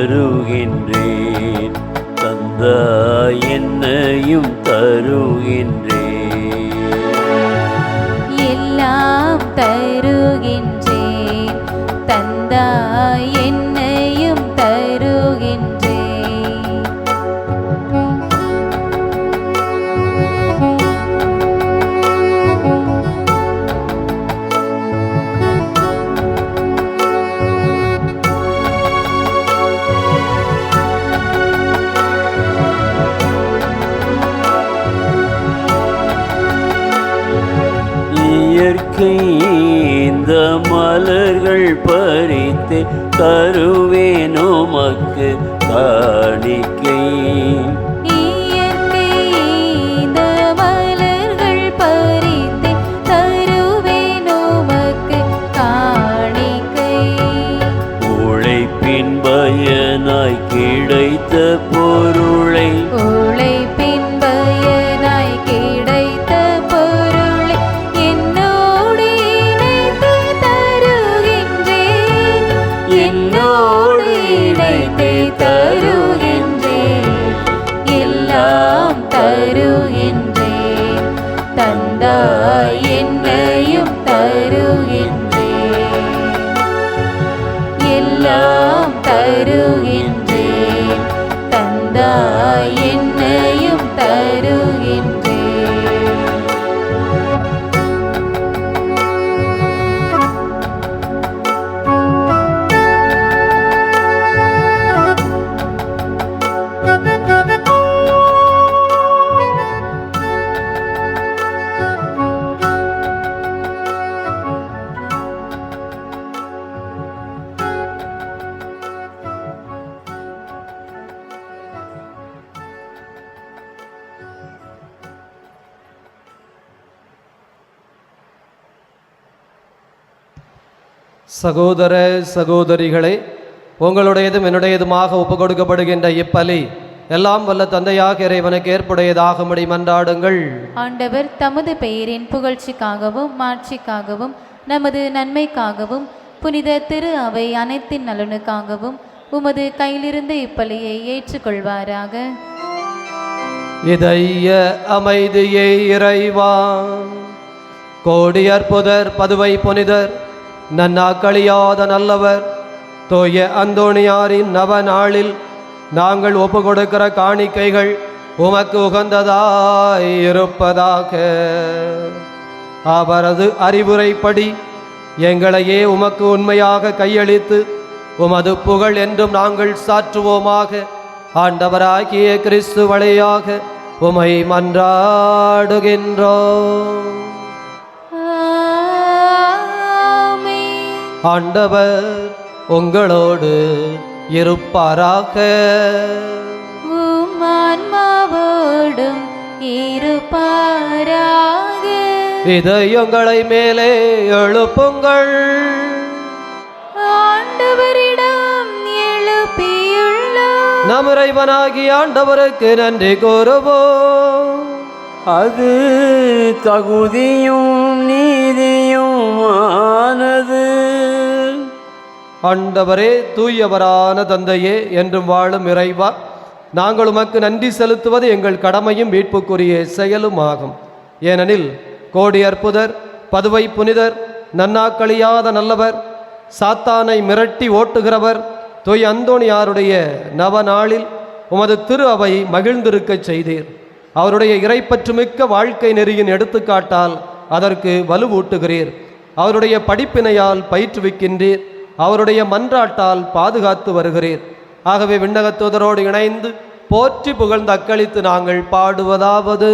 தருகின்றேன். தந்தாய் என்னையும் தருகின்றேன். இந்த மலர்கள் பறித்து தருவேனோ மக்கு தா சகோதர சகோதரிகளே உங்களுடையதும் என்னுடையதுமாக ஒப்பு கொடுக்கப்படுகின்ற இப்பலி எல்லாம் வல்ல தந்தையாக இறைவனுக்கு ஏற்புடையதாகும்படி மன்றாடுங்கள். ஆண்டவர் தமது பெயரின் புகழ்ச்சிக்காகவும் மாட்சிக்காகவும் நமது நன்மைக்காகவும் புனித திரு அவை அனைத்தின் நலனுக்காகவும் உமது கையிலிருந்து இப்பலியை ஏற்றுக்கொள்வாராக. இதைய அமைதியே இறைவா கோடி அற்புதர் பதுவை புனிதர் நன்னாக்களியாத நல்லவர். தோய அந்தோணியாரின் நவ நாளில் நாங்கள் ஒப்பு கொடுக்கிற காணிக்கைகள் உமக்கு உகந்ததாய் இருப்பதாக. அவரது அறிவுரைப்படி எங்களையே உமக்கு உண்மையாக கையளித்து உமது புகழ் என்றும் நாங்கள் சாற்றுவோமாக. ஆண்டவராகிய கிறிஸ்து வழியாக உமை மன்றாடுகின்றோம். ஆண்டவர் உங்களோடு இருப்பாராக. ஆன்மாவோடும் இருப்பாராக. இதயங்களை மேலே எழுப்புங்கள். ஆண்டவரிடம் எழுப்பியுள்ளோம். நம் இறைவனாகி ஆண்டவருக்கு நன்றி கூறுவோம். அது தகுதியும் நீதியும் ஆனது ஆண்டவரே தூயவரான தந்தையே என்றும் வாழும் இறைவா நாங்கள் உமக்கு நன்றி செலுத்துவது எங்கள் கடமையும் மீட்புக்குரிய செயலும் ஆகும் ஏனெனில் கோடி அற்புதர் பதுவை புனிதர் நன்னாக்களியாத நல்லவர் சாத்தானை மிரட்டி ஓட்டுகிறவர் தொய் அந்தோணியாருடைய நவ நாளில் உமது திரு அவை மகிழ்ந்திருக்கச் செய்தீர். அவருடைய இறைப்பற்றுமிக்க வாழ்க்கை நெறியின் எடுத்துக்காட்டால் அதற்கு வலுவூட்டுகிறீர். அவருடைய படிப்பினையால் பயிற்றுவிக்கின்றீர். அவருடைய மன்றாட்டால் பாதுகாத்து வருகிறீர். ஆகவே விண்ணகத்தூதரோடு இணைந்து போற்றி புகழ்ந்து அக்களித்து நாங்கள் பாடுவதாவது.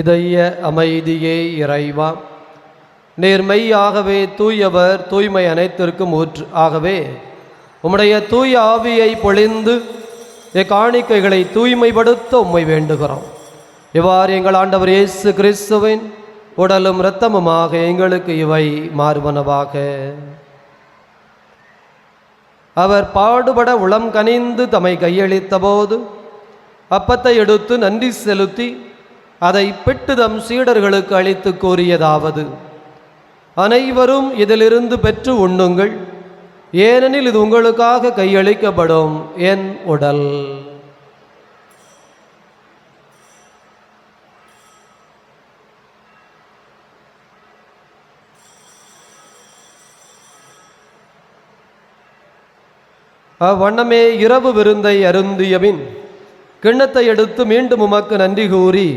இதய அமைதியே இறைவா. நேர்மையாகவே தூயவர் தூய்மை அனைத்திற்கும் ஊற்று. ஆகவே உம்முடைய தூய ஆவியை பொழிந்து இக்காணிக்கைகளை தூய்மைப்படுத்த உம்மை வேண்டுகிறோம். இவ்வாறு எங்கள் ஆண்டவர் இயேசு கிறிஸ்துவின் உடலும் இரத்தமுமாக எங்களுக்கு இவை மாறுவனவாக. அவர் பாடுபட உளம் கனிந்து தம்மை கையளித்த போது அப்பத்தை எடுத்து நன்றி செலுத்தி அதை பெட்டுதம் சீடர்களுக்கு அளித்து கூறியதாவது. அனைவரும் இதிலிருந்து பெற்று உண்ணுங்கள். ஏனெனில் இது உங்களுக்காக கையளிக்கப்படும் என் உடல். அவ்வண்ணமே இரவு விருந்தை அருந்தியபின் கிண்ணத்தை எடுத்து மீண்டும் உமக்கு நன்றி கூறி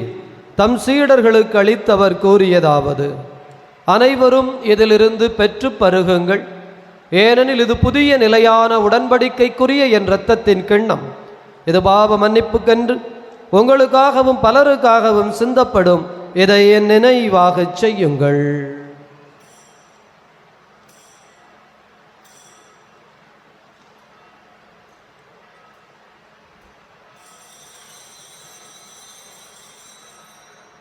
தம் சீடர்களுக்கு அளித்தவர் கூறியதாவது அனைவரும் இதிலிருந்து பெற்று பருகுங்கள். ஏனெனில் இது புதிய நிலையான உடன்படிக்கைக்குரிய என் இரத்தத்தின் கிண்ணம். இது பாவ மன்னிப்புக்கென்று உங்களுக்காகவும் பலருக்காகவும் சிந்தப்படும். இதை என் நினைவாகச் செய்யுங்கள்.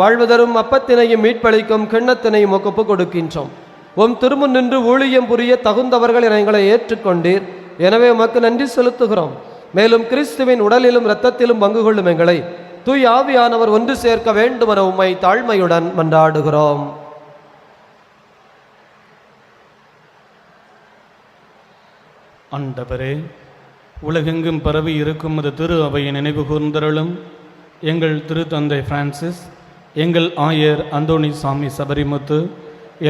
வாழ்வு தரும் அப்பத்தினையும் மீட்பளிக்கும் கிண்ணத்தினையும் ஒப்பு கொடுக்கின்றோம். உம் திருமுன் நின்று ஊழியம் புரிய தகுந்தவர்கள் என எங்களை ஏற்றுக்கொண்டீர். எனவே உமக்கு நன்றி செலுத்துகிறோம். மேலும் கிறிஸ்துவின் உடலிலும் இரத்தத்திலும் பங்கு கொள்ளும் எங்களை தூய் ஆவியானவர் ஒன்று சேர்க்க வேண்டும் என உம்மை தாழ்மையுடன் மன்றாடுகிறோம். ஆண்டவரே உலகெங்கும் பரவி இருக்கும் அது திரு அவையை நினைவு கூர்ந்தருளும் எங்கள் திரு தந்தை பிரான்சிஸ் எங்கள் ஆயர் அந்தோணி சாமி சபரிமுத்து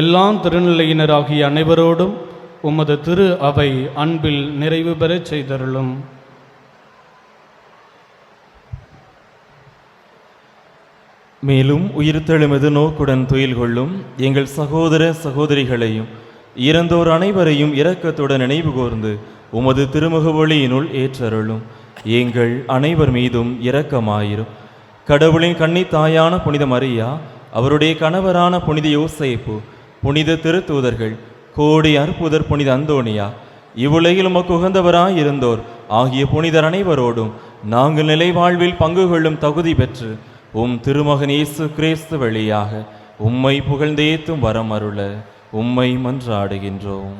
எல்லாம் திருநிலையினராகிய அனைவரோடும் உமது திரு அவை அன்பில் நிறைவு பெறச் செய்தருளும். மேலும் உயிர்த்தெழுமது நோக்குடன் துயில் கொள்ளும் எங்கள் சகோதர சகோதரிகளையும் இறந்தோர் அனைவரையும் இரக்கத்துடன் நினைவு கூர்ந்து உமது திருமுக ஒளியினுள் ஏற்றருளும். எங்கள் அனைவர் மீதும் இரக்கமாயிரும். கடவுளின் கண்ணி தாயான புனித மரியா அவருடைய கணவரான புனித யோசேப்பு புனித திருத்தூதர்கள் கோடி அற்புதர் புனித அந்தோனியா இவ்வுலகில் உமக்கு உகந்தவராயிருந்தோர் ஆகிய புனிதர் அனைவரோடும் நாங்கள் நிலை வாழ்வில் பங்கு கொள்ளும் தகுதி பெற்று உம் திருமகன் இயேசு கிறிஸ்து வழியாக உம்மை புகழ்ந்தேத்தும் வரம் அருள உம்மை மன்றாடுகின்றோம்.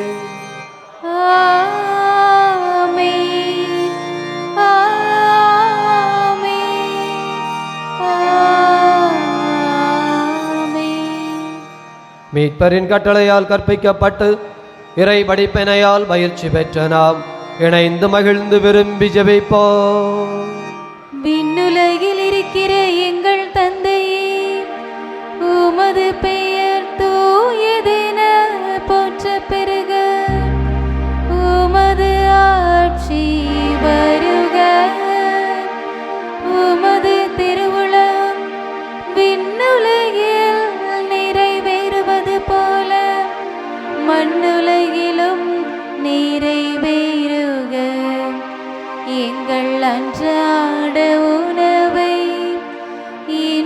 மீட்பரின் கட்டளையால் கற்பிக்கப்பட்டு இறை படிப்பினையால் பயிற்சி பெற்ற நாம் இணைந்து மகிழ்ந்து விரும்பி ஜெபிப்போம்.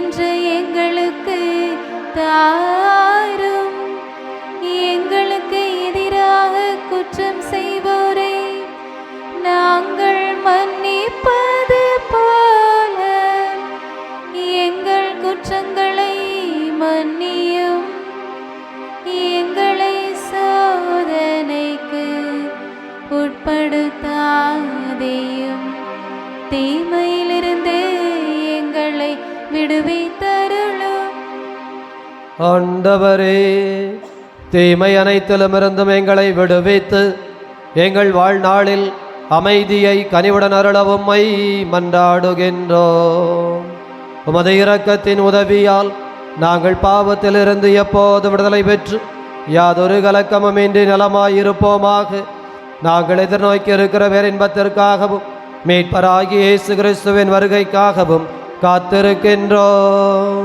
என்ற எங்களுக்கு தா ஆண்டவரே தீமை அனைத்திலுமிருந்தும் எங்களை விடுவித்து எங்கள் வாழ்நாளில் அமைதியை கனிவுடன் அருளவும் மை மன்றாடுகின்றோம். உமது இரக்கத்தின் உதவியால் நாங்கள் பாவத்திலிருந்து எப்போது விடுதலை பெற்று யாதொரு கலக்கமுமின்றி நலமாயிருப்போமாக. நாங்கள் எதிர்நோக்கி இருக்கிற பேரின்பத்திற்காகவும் மீட்பராகி இயேசு கிறிஸ்துவின் வருகைக்காகவும் காத்திருக்கின்றோம்.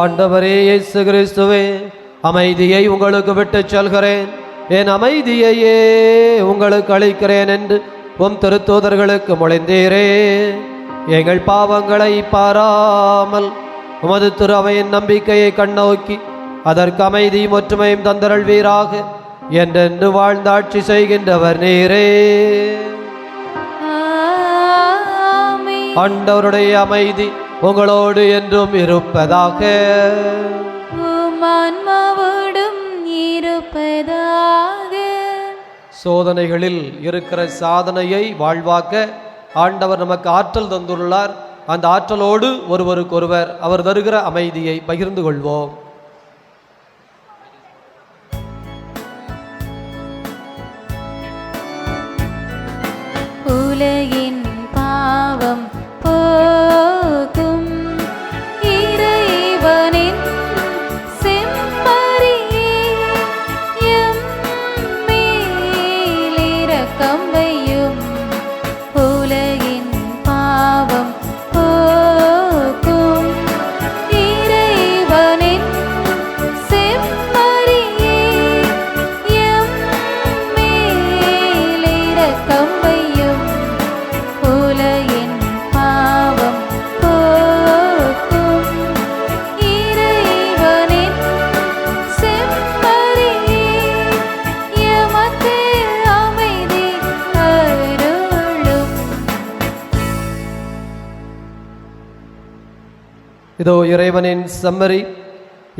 ஆண்டவரே இயேசு கிறிஸ்துவே அமைதியை உங்களுக்கு விட்டுச் செல்கிறேன். என் அமைதியையே உங்களுக்கு அளிக்கிறேன் என்று உம் திருத்தூதர்களுக்கு மொழிந்தீரே. எங்கள் பாவங்களை பாராமல் உமது திரு அவையின் நம்பிக்கையை கண்ணோக்கி அதற்கு அமைதியும் ஒற்றுமையும் தந்தருள்வீராக. என்றென்று வாழ்ந்தாட்சி செய்கின்றவர் நீரே. ஆண்டவருடைய அமைதி உங்களோடு என்றும் இருப்பதாக. இருப்பதாக. சோதனைகளில் இருக்கிற சாதனையை வாழ்வாக்க ஆண்டவர் நமக்கு ஆற்றல் தந்துள்ளார். அந்த ஆற்றலோடு ஒருவருக்கொருவர் அவர் தருகிற அமைதியை பகிர்ந்து கொள்வோம். உலகின் பாவம் போக்கும் இதோ இறைவனின் செம்மறி.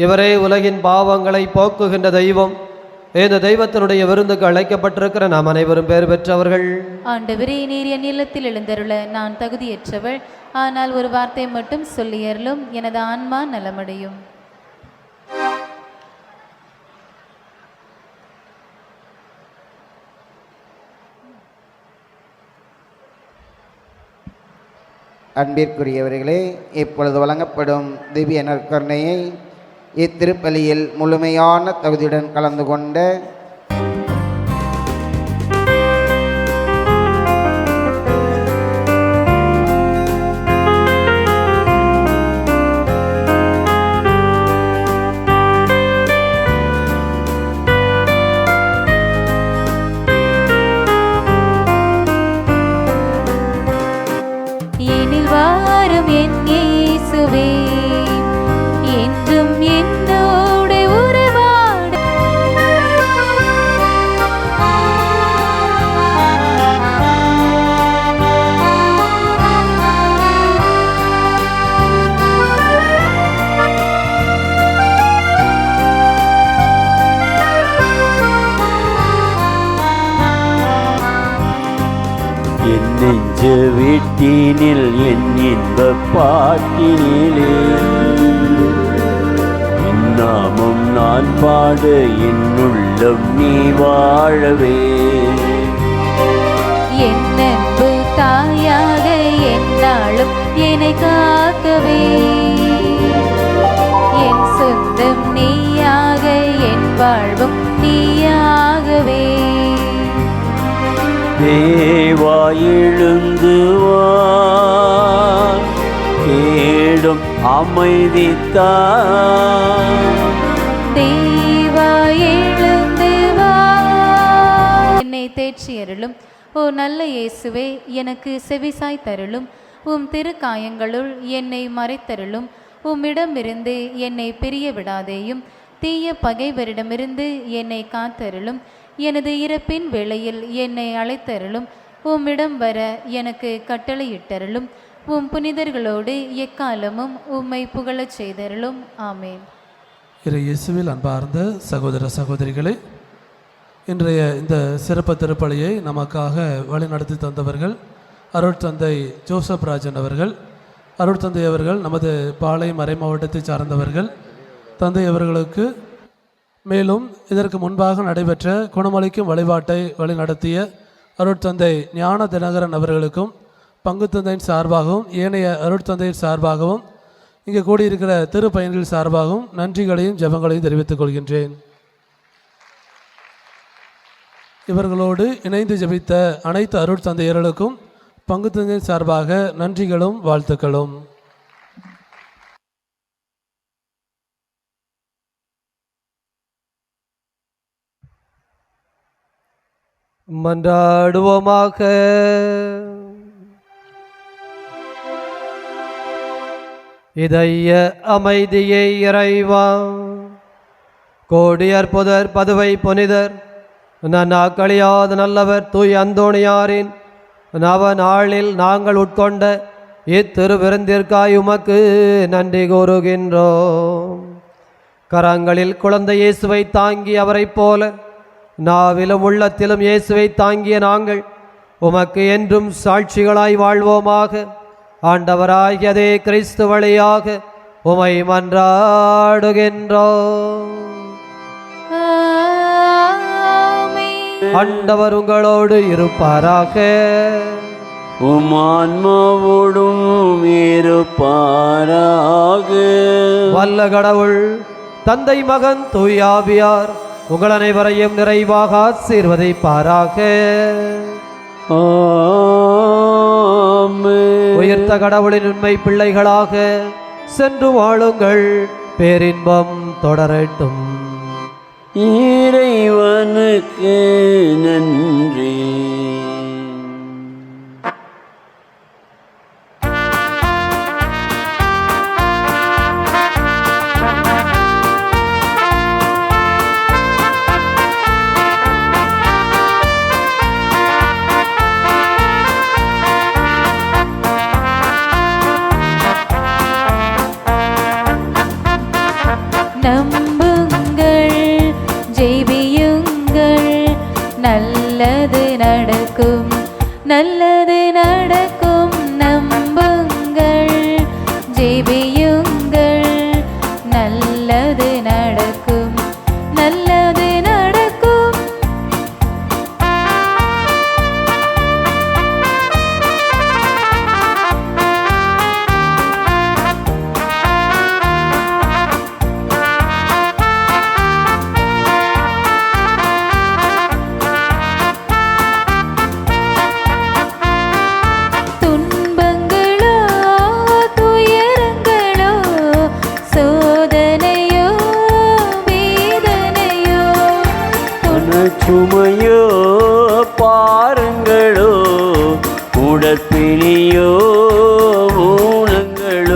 இவரே உலகின் பாவங்களை போக்குகின்ற தெய்வம். இந்த தெய்வத்தினுடைய விருந்துக்கு அழைக்கப்பட்டிருக்கிற நாம் அனைவரும் பேர் பெற்றவர்கள். ஆண்டவரே நீர் என் இல்லத்தில் எழுந்தருள நான் தகுதியற்றவள். ஆனால் ஒரு வார்த்தை மட்டும் சொல்லியறலும் எனது ஆன்மா நலமடையும். அன்பிற்குரியவர்களே இப்பொழுது வழங்கப்படும் திவ்ய நற்கருணையை இத்திருப்பலியில் முழுமையான தகுதியுடன் கலந்து கொண்ட நெஞ்ச வீட்டினில் என் இன்ப பாட்டினிலே உன் நான் பாட என்னுள்ளம் நீ வாழவே. என் தாயாக என்னாலும் என்னை காக்கவே. என் சொந்தம் நீயாக என் வாழ்வும் நீயாகவே. தேவா எழுந்துவார் வா. தேடும் அமைதித்தா. தேவா எழுந்துவார் என்னை தேற்றி அருளும். ஓ நல்ல இயேசுவே எனக்கு செவிசாய் தருளும். உம் திருக்காயங்களுள் என்னை மறைத்தருளும். உம்மிடமிருந்து என்னை பிரிய விடாதேயும். தீய பகைவரிடமிருந்து என்னை காத்தருளும். எனது இறப்பின் வேளையில் என்னை அழைத்தருளும். உம்மிடம் வர எனக்கு கட்டளையிட்டருளும். உம் புனிதர்களோடு எக்காலமும் உம்மை புகழச் செய்தருளும். ஆமேன். இறை இயேசுவில் அன்பார்ந்த சகோதர சகோதரிகளே இன்றைய இந்த சிறப்பு திருப்பலியை நமக்காக வழிநடத்தி தந்தவர்கள் அருட்தந்தை ஜோசப் ராஜன் அவர்கள் அருட்தந்தை அவர்கள் நமது பாளை மறை மாவட்டத்தை சார்ந்தவர்கள் தந்தை அவர்களுக்கு மேலும் இதற்கு முன்பாக நடைபெற்ற குணமளிக்கும் வழிபாட்டை வழிநடத்திய அருட்தந்தை ஞான தினகரன் அவர்களுக்கும் பங்குத்தந்தையின் சார்பாகவும் ஏனைய அருட்தந்தையின் சார்பாகவும் இங்கே கூடியிருக்கிற திரு பயன்கள் சார்பாகவும் நன்றிகளையும் ஜெபங்களையும் தெரிவித்துக் கொள்கின்றேன். இவர்களோடு இணைந்து ஜெபித்த அனைத்து அருட்தந்தையர்களுக்கும் பங்குத்தந்தையின் சார்பாக நன்றிகளும் வாழ்த்துக்களும். மன்றாடுவோமாக. இதய அமைதியை இறைவா. கோடியர் புதர் பதுவை புனிதர் நன்னாக்களியாத நல்லவர் தூய் அந்தோணியாரின் நவ நாளில் நாங்கள் உட்கொண்ட இத்திருவிருந்திற்காய் உமக்கு நன்றி கூறுகின்றோம். கரங்களில் குழந்தை இயேசுவை தாங்கி அவரைப் போல நாவிலும் உள்ளத்திலும் இயேசுவை தாங்கிய நாங்கள் உமக்கு என்றும் சாட்சிகளாய் வாழ்வோமாக. ஆண்டவராகியதே கிறிஸ்து வழியாக உமை மன்றாடுகின்றோம். ஆமென். ஆண்டவர் உங்களோடு இருப்பாராக. உம் ஆன்மாவோடும் இருப்பாராக. வல்ல கடவுள் தந்தை மகன் தூயாவியார் உங்கள் அனைவரையும் நிறைவாக ஆசீர்வதிப்பாராக. உயர்த்த கடவுளின் உண்மை பிள்ளைகளாக சென்று வாழுங்கள். பேரின்பம் தொடரட்டும் இறைவனுக்கு நன்றி.